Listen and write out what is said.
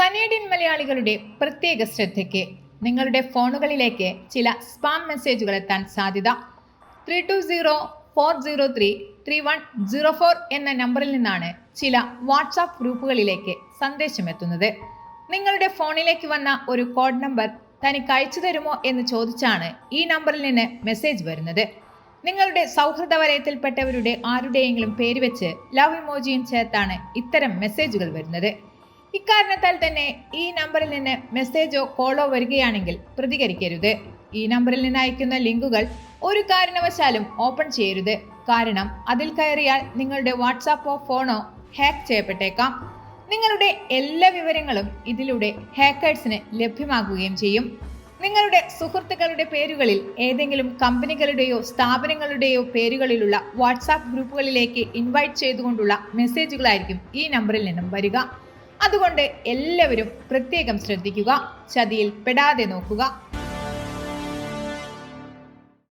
Canadian മലയാളികളുടെ പ്രത്യേക ശ്രദ്ധയ്ക്ക് നിങ്ങളുടെ ഫോണുകളിലേക്ക് ചില സ്പാം മെസ്സേജുകൾ എത്താൻ സാധ്യത. Three two zero four zero three three one zero four എന്ന നമ്പറിൽ നിന്നാണ് ചില വാട്സാപ്പ് ഗ്രൂപ്പുകളിലേക്ക് സന്ദേശം എത്തുന്നത്. നിങ്ങളുടെ ഫോണിലേക്ക് വന്ന ഒരു കോഡ് നമ്പർ തനിക്ക് അയച്ചു തരുമോ എന്ന് ചോദിച്ചാണ് ഈ നമ്പറിൽ നിന്ന് മെസ്സേജ് വരുന്നത്. നിങ്ങളുടെ സൗഹൃദ വലയത്തിൽപ്പെട്ടവരുടെ ആരുടെയെങ്കിലും പേര് വെച്ച് ലവ് ഇമോജിയും ചേർത്താണ് ഇത്തരം മെസ്സേജുകൾ വരുന്നത്. ഇക്കാരണത്താൽ തന്നെ ഈ നമ്പറിൽ നിന്ന് മെസ്സേജോ കോളോ വരികയാണെങ്കിൽ പ്രതികരിക്കരുത്. ഈ നമ്പറിൽ നിന്ന് അയക്കുന്ന ലിങ്കുകൾ ഒരു കാരണവശാലും ഓപ്പൺ ചെയ്യരുത്. കാരണം അതിൽ കയറിയാൽ നിങ്ങളുടെ വാട്സാപ്പോ ഫോണോ ഹാക്ക് ചെയ്യപ്പെട്ടേക്കാം. നിങ്ങളുടെ എല്ലാ വിവരങ്ങളും ഇതിലൂടെ ഹാക്കേഴ്സിന് ലഭ്യമാകുകയും ചെയ്യും. നിങ്ങളുടെ സുഹൃത്തുക്കളുടെ പേരുകളിൽ ഏതെങ്കിലും കമ്പനികളുടെയോ സ്ഥാപനങ്ങളുടെയോ പേരുകളിലുള്ള വാട്സാപ്പ് ഗ്രൂപ്പുകളിലേക്ക് ഇൻവൈറ്റ് ചെയ്തുകൊണ്ടുള്ള മെസ്സേജുകളായിരിക്കും ഈ നമ്പറിൽ നിന്നും വരിക. അതുകൊണ്ട് എല്ലാവരും പ്രത്യേകം ശ്രദ്ധിക്കുക ചതിയിൽ പെടാതെ നോക്കുക.